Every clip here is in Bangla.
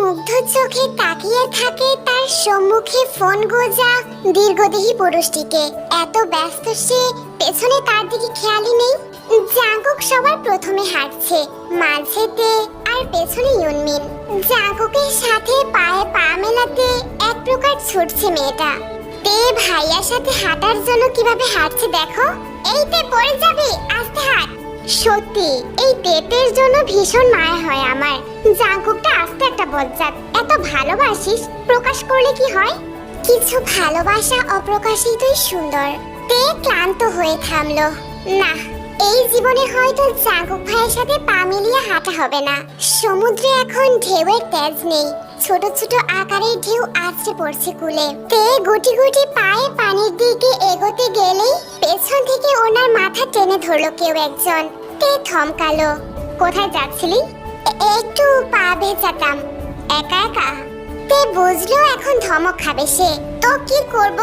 মুগ্ধ চোখে তাকিয়ে থাকে তার সম্মুখে ফোন গোজা দীর্ঘদেহী পুরুষটিকে। এত ব্যস্ত সে পেছনে তার দিকে খেয়ালই নেই। জাঙ্কুক সবার প্রথমে হাঁটছে, মাঝেতে আর পেছনে ইউনমিন। জাঙ্কুকের সাথে পায়ে পা মেলাতে এক প্রকার ছুটছে মেয়েটা। তে ভাইয়ার সাথে হাঁটার জন্য কীভাবে হাঁটছে দেখো? এইতে পড়ে যাবে, আস্তে হাঁট। সত্যি, এই তেতের জন্য ভীষণ মায়া হয় আমার। জাঙ্কুকটা আস্তে একটা বজ্জাত। এত ভালোবাসিস, প্রকাশ করলে কি হয়? কিছু ভালোবাসা অপ্রকাশিতই সুন্দর। তে ক্লান্ত হয়ে থামলো। না, এই জীবনে হয়তো জাঙ্কুক ভাইয়ের সাথে পা মিলিয়ে হাঁটা হবে না। সমুদ্রে এখন ঢেউয়ের তেজ নেই। ছোট ছোট আকারের ঢেউ আছড়ে পড়ছে কুলে। তে গুটি গুটি পায়ে পানির দিকে এগোতে গেলেই পেছন থেকে ওনার মাথা টেনে ধরলো কেউ একজন। তে থমকালো। কোথায় যাচ্ছিলি? একটু পা ভেজাতাম একা একা? তে বুঝলো এখন ধমক খাবে সে। তো কি করব?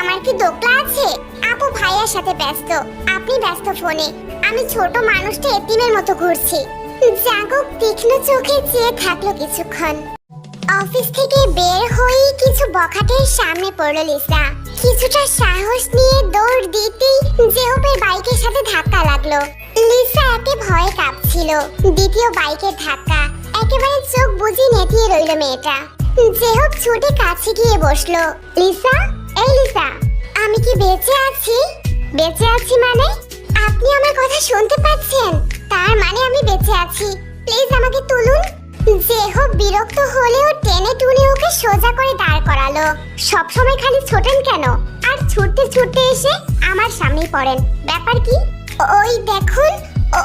আমার কি দোকলা আছে? আপু ভাইয়ার সাথে ব্যস্ত। আপনি ব্যস্ত ফোনে। আমি ছোট মানুষটা এতিমের মতো ঘুরছি। জাগক তীক্ষ্ণ চোখে চেয়ে থাকল কিছুক্ষণ। অফিস থেকে বের হয়েই কিছু বখাটের সামনে পড়ল লিসা। কিছুটা সাহস নিয়ে দৌড় দিতেই জেহবের বাইকের সাথে ধাক্কা লাগল। লিসা একে ভয়ে কাঁপছিল। দ্বিতীয় বাইকের ধাক্কা একেবারে চোখ বুঝি নেতিয়ে রইল মেয়েটা। জেহব ছুটে কাছে গিয়ে বসল, লিসা, এই লিসা, আমি কি বেঁচে আছি? বেঁচে আছি মানে? আপনি আমার কথা শুনতে পাচ্ছেন, তার মানে আমি বেঁচে আছি। প্লিজ আমাকে তুলুন। জেহব বিরক্ত হলেও টেনে টুনে ওকে সোজা করে দাঁড় করালো। সবসময় খালি ছোটেন কেন? আর ছুটতে ছুটতে এসে আমার সামনেই পড়েন। ব্যাপার কি? ওই দেখুন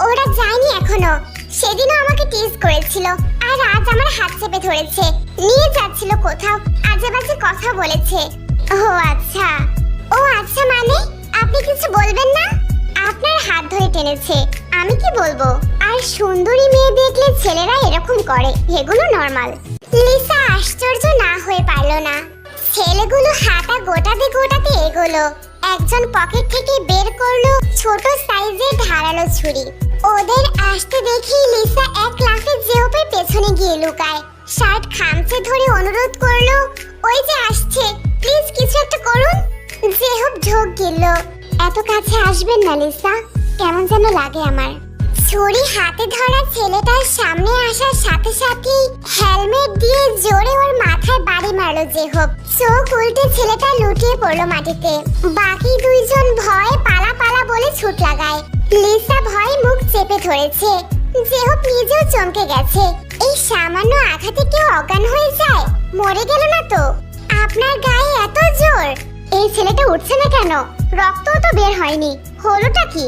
ওরা যায়নি এখনও। সেদিনও আমাকে টিজ করেছিল আর আজ আমার হাত চেপে ধরেছে। নিয়ে যাচ্ছিল কোথাও আজে বাজে কথা বলেছে। ও আচ্ছা। ও আচ্ছা মানে? আপনি কিছু বলবেন না? আপনার হাত ধরে টেনেছে। আমি কি বলব? আর সুন্দরী মেয়ে দেখলে ছেলেরা এরকম করে, এগুলো নর্মাল লিসা আশ্চর্য না হয়ে পারল না। ছেলেগুলো হাতা গোটাতে গোটাতে এগোলো। একজন পকেট থেকে বের করল ছোট সাইজের ধারালো ছুরি। ওদের আসতে দেখি লিসা এক লাফে জেওপের পেছনে গিয়ে লুকায়। শার্ট খামচে ধরে অনুরোধ করল, ওই যে আসছে প্লিজ কিছু একটা করুন। জেহব ঢোক গেল। এত কাছে আসবেন না লিসা, কেমন যেন লাগে আমার। ছুরি হাতে ধরা ছেলেটার সামনে আসার সাথে সাথেই হেলমেট দিয়ে জোরে ওর মাথায় বাড়ি মারলো যে হোক। চোখ উল্টে ছেলেটা লুটিয়ে পড়ল মাটিতে। বাকি দুইজন ভয়ে পালা পালা বলে ছুট লাগায়। লিসা ভয়ে মুখ চেপে ধরেছে। জেহব নিজেও চমকে গেছে। এই সামান্য আঘাতে কেউ অজ্ঞান হয়ে যায়? মরে গেল না তো? আপনার গায়ে এত জোর? এই ছেলেটা উঠছে না কেন? রক্তও তো বের হয়নি। হলোটা কি?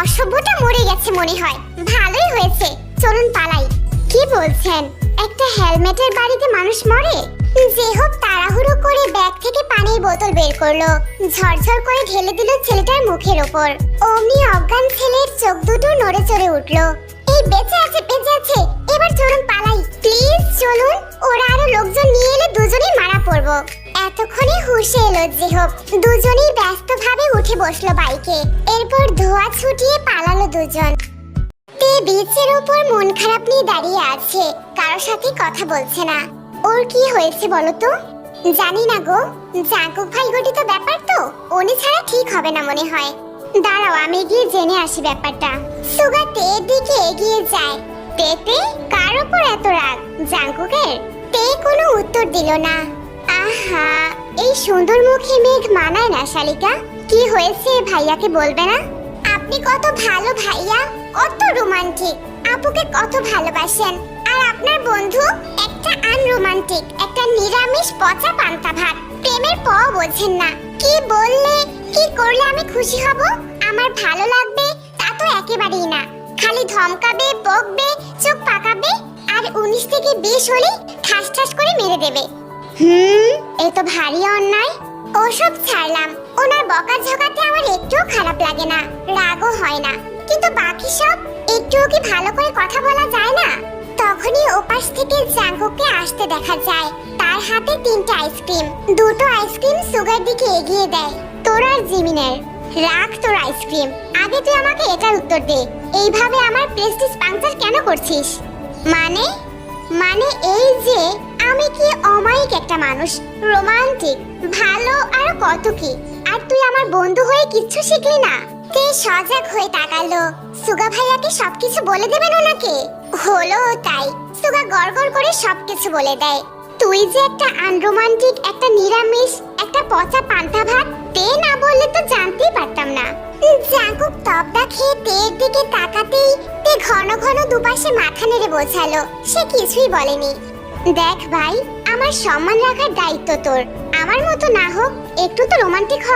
অসভ্যটা মরে গেছে মনে হয়। ভালোই হয়েছে। চলুন পালাই। কি বলছেন? একটা হেলমেটের বাড়িতে মানুষ মরে? যে হোক, তাড়াহুড়ো করে ব্যাগ থেকে পানির বোতল বের করল। ঝরঝর করে ঢেলে দিল ছেলেটার মুখের ওপর। অমনি অজ্ঞান ছেলের চোখ দুটো নড়ে চড়ে উঠল। এই বেঁচে আছে বেঁচে আছে। এবার চলুন পালাই। প্লিজ, চলুন। ওরা আরও লোকজন নিয়ে এলে দুজনেই মারা পড়ব। এতক্ষণে হুশে এলো জেহব দুজনেই ব্যস্তভাবে উঠে বসল বাইকে। এরপর ধোয়া ছুটিয়ে পালালো দুজন। তে বিচের মন খারাপ নিয়ে দাঁড়িয়ে আছে। কারোর সাথে কথা বলছে না। ওর কি হয়েছে বলো তো? জানি না গো। জাঙ্কুক ভাই গঠিত ব্যাপার তো? উনি ছাড়া ঠিক হবে না মনে হয়। দাঁড়াও, আমি গিয়ে জেনে আসি ব্যাপারটা। সুগা তের দিকে এগিয়ে যায়। তেতে কার উপর এত রাগ? জাঙ্কুকের? তে কোনো উত্তর দিল না। আহা, এই সুন্দর মুখে মেঘ মানায় না, শালিকা। কি হয়েছে, ভাইয়াকে বলবে না? আপনি কত ভালো ভাইয়া, কত রোমান্টিক। আপুকে কত ভালোবাসেন। আর আপনার বন্ধু একটা আনরোমান্টিক, একটা নিরামিষ পচা পান্তা ভাত। প্রেমের প বোঝেন না। কি বললে, কি করলে আমি খুশি হব? আমার ভালো লাগবে, তা তো একেবারেই না। খালি ধমকাবে, বকবে চোখ পাকাবে আর উনিশ থেকে বিশ হলে ঠাস ঠাস করে মেরে দেবে। হুম? এ তো ভারী অন্যায়। ওসব ছাড়লাম। ওনার বকা ঝকাতে আমার একটুও খারাপ লাগে না। রাগও হয় না। কিন্তু বাকি সব একটুও কি ভালো করে কথা বলা যায় না? তখনই ওপাশ থেকে জাঙ্গুকে আসতে দেখা যায়। তার হাতে তিনটা আইসক্রিম। দুটো আইসক্রিম সুগার দিকে এগিয়ে দেয়। তোর আর জিমিনের। রাখ তোর আইসক্রিম। আগে তুই আমাকে এটার উত্তর দে। এইভাবে আমার প্রেস্টিজ পাংচার কেন করছিস? মানে? মানে এই যে আমি কি অমায়িক একটা মানুষ? রোমান্টিক, ভালো আর কত কি? আর তুই আমার বন্ধু হয়ে কিচ্ছু শিখলি না? তে সজাগ হয়ে তাকালো। সুগা ভাইয়াকে সবকিছু বলে দেবেন ওনাকে হলো তাই। সুগা গড়গড় করে সবকিছু বলে দেয়। তুই যে একটা আনরোমান্টিক একটা নিরামিষ, একটা পচা পান্তা ভাত, তে না বললে তো জানতেই পারতাম না। জাঙ্কুক তবদা খেয়ে তের দিকে তাকাতেই তে ঘন ঘন দুপাশে মাথা নেড়ে বোঝালো। সে কিছুই বলেনি। দেখ ভাই, আমার সম্মান রাখার দায়িত্ব তোর। আমার মতো না হোক, একটু তো রোমান্টিক হ।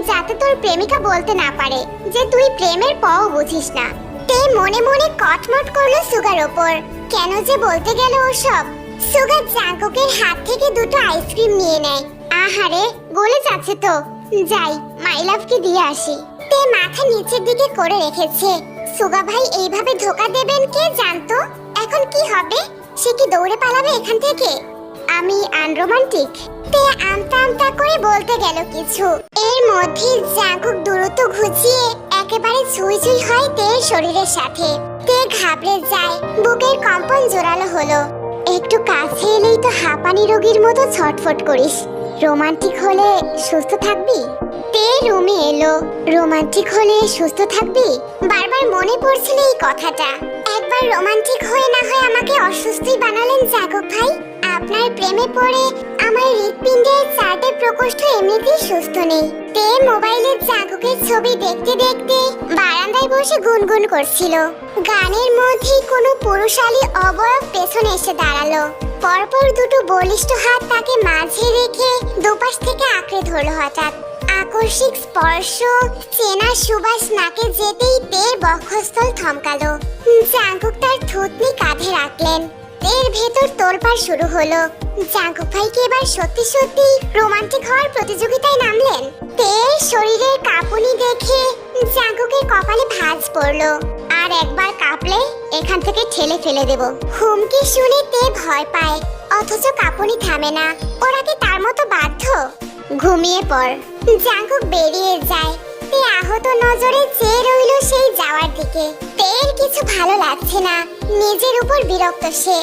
যাতে তোর প্রেমিকা বলতে না পারে, যে তুই প্রেমের পও বুঝিস না। তে মনে মনে কটমট করল সুগার ওপর। কেন যে বলতে গেল ওসব? সুগার জাঙ্কুকের হাত থেকে দুটো আইসক্রিম নিয়ে নেয়। আহারে, গলে যাচ্ছে তো। যাই, মাই লাভকে দিয়ে আসি। মাথা নিচের দিকে করে রেখেছে। সুগা ভাই এইভাবে ধোকা দেবেন কে জানতো? এখন কি হবে? সে কি দৌড়ে পালাবে এখান থেকে? আমি আনরোমান্টিক। তে আমতা আমতা করে বলতে গেল কিছু। এর মধ্যে জাঙ্কুক দূরত্ব ঘুচিয়ে একেবারে ছুঁই ছুঁই হয় তের শরীরের সাথে। তে ঘাবড়ে যায়, বুকের কম্পন জোরালো হলো। একটু কাছে এলেই তো হাঁপানি রোগীর মতো ছটফট করিস। রোমান্টিক হলে সুস্থ থাকবি? তে রুমে এলো। রোমান্টিক হলে সুস্থ থাকবি? বারবার মনে পড়ছিল এই কথাটা। একবার রোমান্টিক হয়ে না হয় আমাকে অসুস্থই বানালেন জাগক ভাই। আপনার প্রেমে পড়ে আমার হৃৎপিণ্ডের চারটে প্রকোষ্ঠ এমনিতেই সুস্থ নেই। তে মোবাইলে জাগকের ছবি দেখতে দেখতে বারান্দায় বসে গুনগুন করছিল। গানের মধ্যেই কোনো পুরুষালী অবয়ব পেছনে এসে দাঁড়াল। পরপর দুটো বলিষ্ঠ হাত তাকে মাঝে রেখে দুপাশ থেকে আঁকড়ে ধরলো হঠাৎ। আকস্মিক স্পর্শ, চেনা সুবাস নাকে যেতেই তের বক্ষস্থল থমকালো। জাঙ্কুক তার থুতনি কাঁধে রাখলেন। এর ভেতর তোলপাড় শুরু হলো। জাঙ্কুক ভাই কি এবার সত্যি সত্যি রোমান্টিক হওয়ার প্রতিযোগিতায় নামলেন। তের শরীরের কাঁপুনি দেখে জাঙ্কুকের কপালে ভাঁজ পড়ল। আর একবার এখান থেকে ঠেলে ফেলে দেব। হুমকি শুনে তে ভয় পায়, অথচ কাঁপুনি থামে না। ওরা কি তার মতো বাধ্য? ঘুমিয়ে পড়। জাঙ্কুক বেরিয়ে যায়। তে আহত নজরে চেয়ে রইল সেই যাওয়ার দিকে। তের কিছু ভালো লাগছে না। নিজের উপর বিরক্ত সে।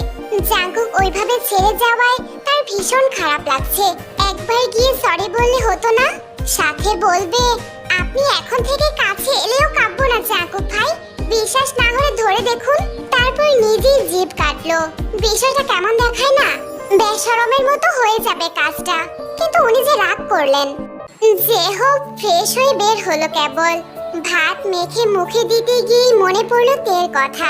জাঙ্কুক ওইভাবে ছেড়ে যাওয়ায় তার ভীষণ খারাপ লাগছে। একবার গিয়ে সরি বললে হতো না? সাথে বলবে, আপনি এখন থেকে কাছে এলেও কাঁপবো না জাঙ্কুক ভাই। বিশ্বাস না হলে ধরে দেখুন, তারপর নিজেই জিভ কাটলো। বিষয়টা কেমন দেখায় না? বেশরমের মতো হয়ে যাবে কাজটা। কিন্তু উনি যে রাগ করলেন। যে হোক ফ্রেশ হয়ে বের হলো কেবল। ভাত মেখে মুখে দিতে গিয়েই মনে পড়ল তের কথা।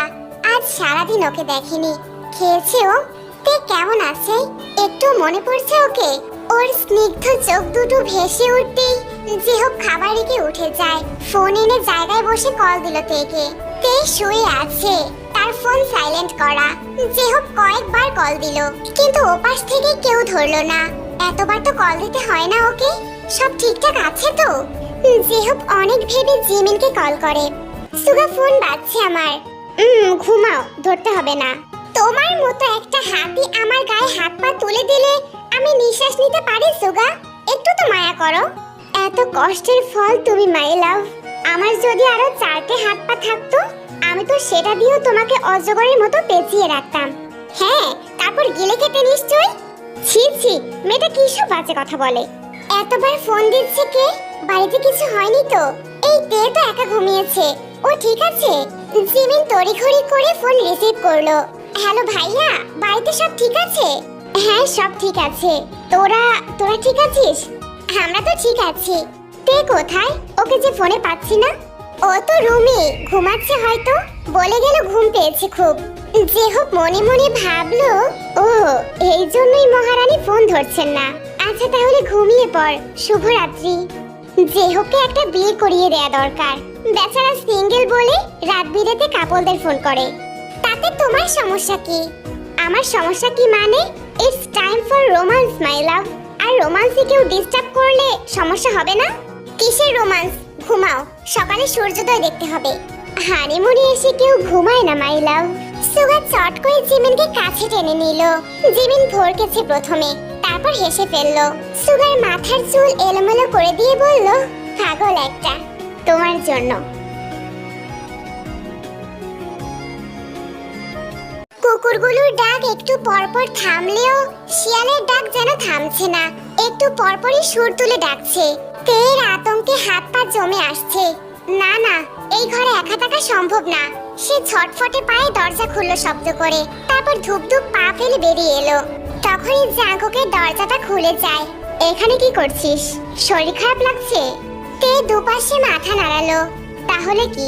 আজ সারাদিন ওকে দেখেনি। খেয়েছে ও। তে কেমন আছে? একটু মনে পড়ছে ওকে। ওর স্নিগ্ধ চোখ দুটো ভেসে উঠতেই যে হোক খাবার রেখে উঠে যায়। ফোন এনে জায়গায় বসে কল দিল তেকে। তে শুয়ে আছে। তার ফোন সাইলেন্ট করা। হোক কয়েকবার কল দিল। কিন্তু ওপাশ থেকে কেউ ধরলো না। এতবার তো কল দিতে হয় না ওকে। সব ঠিকঠাক আছে তো? হোক অনেক ভেবে জিমিনকে কল করে। সুগা ফোন বাজছে আমার। হুম ঘুমাও, ধরতে হবে না। তোমার মতো একটা হাতি আমার গায়ে হাত পা তুলে দিলে আমি নিঃশ্বাস নিতে পারি, সুগা? একটু তো মায়া করো। এত কষ্টের ফল তুমি মাই লাভ আমার যদি আরও চারটে হাত পা থাকতো, আমি তো সেটা দিয়েও তোমাকে অজগরের মতো পেঁচিয়ে রাখতাম। হ্যাঁ তারপর গিলে খেতে নিশ্চয় ছি ছি, মেয়েটা কি সব বাজে কথা বলে? এতবার ফোন দিচ্ছে কে? বাড়িতে কিছু হয়নি তো? এই তে তো একা ঘুমিয়েছে। ও ঠিক আছে? জিমিন তড়িঘড়ি করে ফোন রিসিভ করল। হ্যালো ভাইয়া, বাড়িতে সব ঠিক আছে? হ্যাঁ সব ঠিক আছে। তোরা তোরা ঠিক আছিস? আমরা তো ঠিক আছি। তে কোথায়? ওকে যে ফোনে পাচ্ছি না? ও তো রুমে, ঘুমাচ্ছে হয়তো। বলে গেল ঘুম পেয়েছে খুব। যে হোক, মনে মনে ভাবলো ও এই জন্যই মহারানী ফোন ধরছেন না। আচ্ছা তাহলে ঘুমিয়ে পড়, শুভরাত্রি। যে হোককে একটা বিয়ে করিয়ে দেয়া দরকার। বেচারা সিঙ্গেল বলে রাত বিরেতে কাপলদের ফোন করে। তাতে তোমার সমস্যা কি? আমার সমস্যা কি মানে it's time for romance my love আর রোমান্সে কেউ ডিস্টার্ব করলে সমস্যা হবে না? কিসের রোমান্স? ঘুমাও, সকালে সূর্যোদয় দেখতে হবে। হানিমুনে এসে কেউ ঘুমায় না, মাই লাভ। সুগা চট করে জিমিনকে কাছে টেনে নিল। জিমিন ভরকেছে প্রথমে, তারপর হেসে ফেলল। সুগার মাথার চুল এলোমেলো করে দিয়ে বলল, পাগল একটা, তোমার জন্য। কুকুরগুলোর ডাক একটু পরপর থামলেও, শিয়ালের ডাক যেন থামছে না, একটু পরপরই সুর তুলে ডাকছে। তের আতঙ্কে হাত পা জমে আসছে। না না, এই ঘরে একা থাকা সম্ভব না। সে ছটফটে পায়ে দরজা খুললো শব্দ করে। তারপর ধূপ ধূপ পা ফেলে বেরিয়ে এলো। তখনই জাঙ্কুকের দরজাটা খুলে যায়। এখানে কি করছিস? শরীর খারাপ লাগছে? তে দুপাশে মাথা নাড়ালো। তাহলে কি?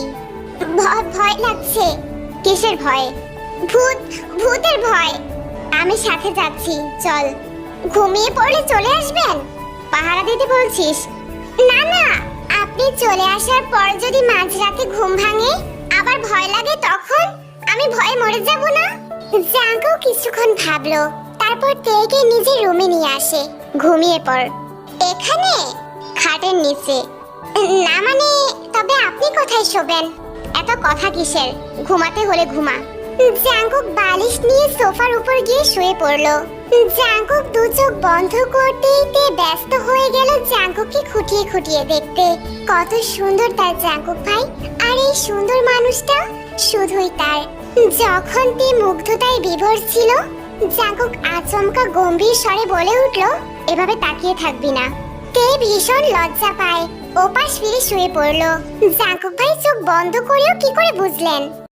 ভয় লাগছে। কিসের ভয়? ভূত, ভূতের ভয়। আমি সাথে যাচ্ছি, চল। ঘুমিয়ে পড়লে চলে আসবেন? পাহারা দিতে বলছিস? না না। আপনি চলে আসার পর যদি মাঝরাতে ঘুম ভাঙে, আবার ভয় লাগে তখন আমি ভয়ে মরে যাব না? জাঙ্কো কিছুক্ষণ ভাবলো, তারপর তেকে নিজের রুমে নিয়ে আসে, ঘুমিয়ে পড়। এখানে? খাটের নিচে। না মানে তবে আপনি কোথায় শোবেন? এত কথা কিসের? ঘুমাতে হলে ঘুমা। জাঙ্কুক বালিশ নিয়ে সোফার উপর গিয়ে শুয়ে পড়ল। জাঙ্কুক দু চোখ বন্ধ করতেই ব্যস্ত হয়ে গেল জাঙ্কুককে খুঁটিয়ে খুঁটিয়ে দেখতে। কত সুন্দর তার জাঙ্কুক ভাই। আর এই সুন্দর মানুষটা শুধুই তার। যখন তে মুগ্ধতায় বিভোর ছিল জাঙ্কুক আচমকা গম্ভীর স্বরে বলে উঠল, এভাবে তাকিয়ে থাকবি না। তে ভীষণ লজ্জা পায়। ওপাশ ফিরে শুয়ে পড়ল। জাঙ্কুক ভাই চোখ বন্ধ করেও কি করে বুঝলেন?